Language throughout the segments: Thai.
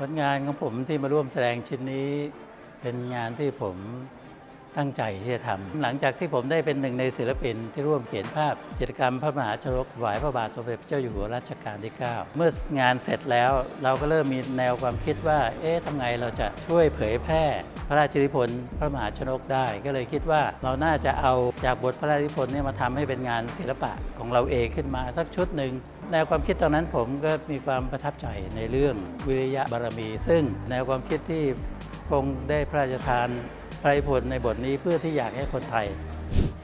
ผลงานของผมที่มาร่วมแสดงชิ้นนี้ เป็นงานที่ผม ตั้งใจที่จะทำหลังจากที่ผมได้เป็นหนึ่งในศิลปินที่ร่วมเขียนภาพจิตรกรรมพระมหาชนกถวายพระบาทสมเด็จพระเจ้าอยู่หัวรัชกาลที่ 9 เมื่องานเสร็จแล้วเราก็เริ่มมีแนวความคิดว่า เอ๊ะทำไงเราจะช่วยเผยแพร่ พระราชนิพนธ์พระมหาชนกได้ ก็เลยคิดว่าเราน่าจะเอาจากบทพระราชนิพนธ์เนี่ยมาทำให้เป็นงานศิลปะของเราเองขึ้นมาสักชุดหนึ่งแนวความคิดตอนนั้นผมก็มีความประทับใจในเรื่องวิริยะบารมี ซึ่งแนวความคิดที่พงได้พระราชทาน พระราชนิพนธ์ในบทนี้เพื่อที่อยากให้คนไทย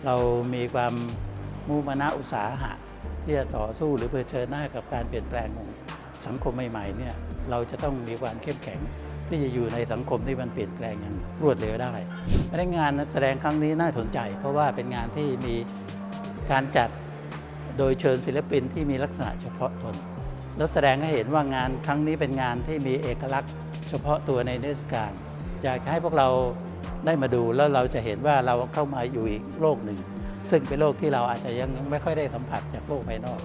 เรามีความมุ่งมานะอุตสาหะ ที่จะต่อสู้หรือเผชิญหน้ากับการเปลี่ยนแปลงของสังคมใหม่ๆเนี่ยเราจะต้องมีความเข้มแข็ง ที่จะอยู่ในสังคมที่มันเปลี่ยนแปลงอย่างรวดเร็วได้เพราะงานแสดงครั้งนี้น่าสนใจ เพราะว่าเป็นงานที่มีการจัดโดยเชิญศิลปินที่มีลักษณะเฉพาะตน แล้วแสดงให้เห็นว่างานครั้งนี้เป็นงานที่มีเอกลักษณ์ เฉพาะตัวในเทศกาลอยากให้พวกเรา ได้มาดูแล้วเราจะเห็นว่าเราเข้ามาอยู่อีกโลกหนึ่ง ซึ่งเป็นโลกที่เราอาจจะยังไม่ค่อยได้สัมผัสจากโลกภายนอก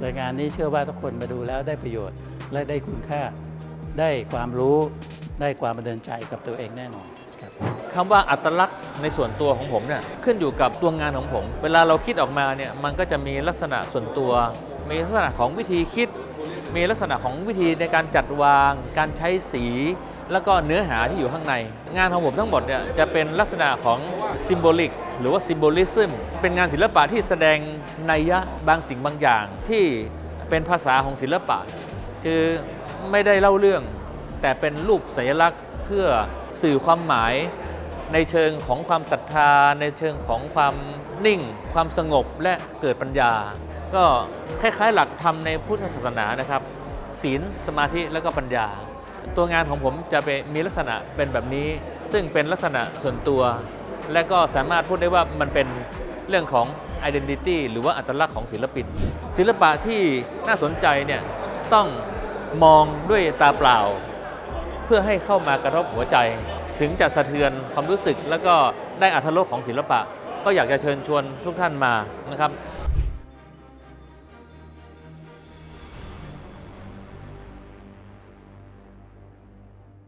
โดยงานนี้เชื่อว่าทุกคนมาดูแล้วได้ประโยชน์ และได้คุณค่า ได้ความรู้ได้ความบันเทิงใจกับตัวเองแน่นอนครับคำว่าอัตลักษณ์ในส่วนตัวของผมเนี่ยขึ้นอยู่กับตัวงานของผม เวลาเราคิดออกมาเนี่ยมันก็จะมีลักษณะส่วนตัว มีลักษณะของวิธีคิด มีลักษณะของวิธีในการจัดวาง การใช้สี แล้วก็เนื้อหาที่อยู่ข้างใน งานของผมทั้งหมดเนี่ยจะเป็นลักษณะของซิมโบลิกหรือว่าซิมโบลิซึมเป็นงานศิลปะที่แสดงนัยยะบางสิ่งบางอย่างที่เป็นภาษาของศิลปะ คือไม่ได้เล่าเรื่อง แต่เป็นรูปสัญลักษณ์เพื่อสื่อความหมายในเชิงของความศรัทธา ในเชิงของความนิ่ง ความสงบและเกิดปัญญา ก็คล้ายๆหลักธรรมในพุทธศาสนานะครับ ศีลสมาธิและก็ปัญญา ตัวงานของผมจะเป็นมีลักษณะเป็นแบบนี้ ซึ่งเป็นลักษณะส่วนตัว และก็สามารถพูดได้ว่ามันเป็นเรื่องของ identity หรือว่าอัตลักษณ์ของศิลปิน ศิลปะที่น่าสนใจเนี่ยต้องมองด้วยตาเปล่า เพื่อให้เข้ามากระทบหัวใจ ถึงจะสะเทือนความรู้สึก แล้วก็ได้อัธรสของศิลปะ ก็อยากจะเชิญชวนทุกท่านมานะครับ